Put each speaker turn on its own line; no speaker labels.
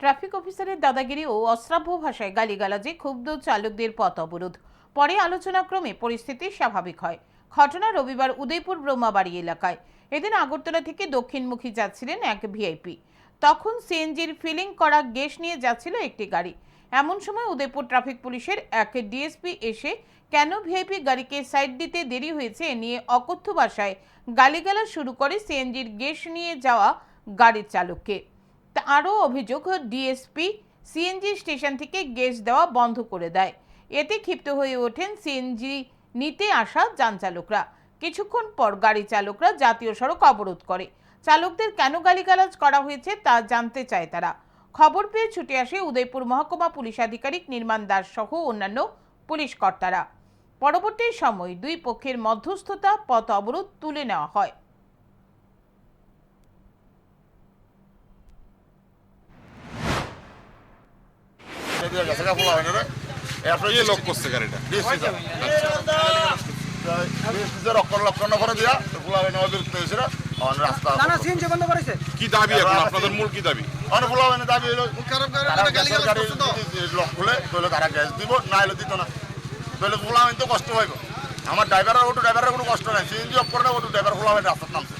Traffic অফিসারের দাদাগিরি ও অশ্রাব্য ভাষায় গালিগালাজে ক্ষুব্ধ চালকদের পথ অবরোধ। পরে আলোচনাক্রমে পরিস্থিতি স্বাভাবিক হয়। ঘটনা রবিবার উদয়পুর ব্রহ্মাবাড়ি এলাকায়। এদিন আগরতলা থেকে দক্ষিণমুখী যাচ্ছিলেন এক ভিআইপি। তখন সিএনজির ফিলিং করা গ্যাস নিয়ে যাচ্ছিল একটি গাড়ি। এমন সময় উদয়পুর ট্রাফিক পুলিশের এক ডিএসপি এসে, কেন ভিআইপি গাড়িকে সাইড দিতে দেরি হয়েছে? নিয়ে অকথ্য ভাষায় গালিগালা শুরু করে সিএনজির গ্যাস নিয়ে যাওয়া গাড়ির চালককে। আরও অভিযোগ, ডিএসপি সিএনজি স্টেশন থেকে গ্যাস দেওয়া বন্ধ করে দেয়। এতে ক্ষিপ্ত হয়ে ওঠেন সিএনজি নিতে আসা যান চালকরা। কিছুক্ষণ পর গাড়ি চালকরা জাতীয় সড়ক অবরোধ করে। চালকদের কেন গালিগালাজ করা হয়েছে তা জানতে চায় তারা। খবর পেয়ে ছুটে আসে উদয়পুর মহকুমা পুলিশ আধিকারিক নির্মাণ দাস সহ অন্যান্য পুলিশ কর্তারা। পরবর্তী সময় দুই পক্ষের মধ্যস্থতা পথ অবরোধ তুলে নেওয়া হয়।
দিয়ে গেছে গা পোলা হয় না এরপরে
কে লক করছে। গাড়িটা
ডিএসসিজার লক্ষণ করে দিয়া হয় না
কি দাবি এখন? আপনাদের মূল কি দাবি?
অনেক পোলা হয় না দাবি হলো লক খুলে তাহলে তারা গ্যাস দিব না হলে দিত না তাহলে পোলা হয় তো কষ্ট হইব আমার ড্রাইভারের ওটু ড্রাইভারের কোনো কষ্ট নাই। সিএনজি অফ করে না ওটু ড্রাইভার পোলা হয় রাস্তার নামছে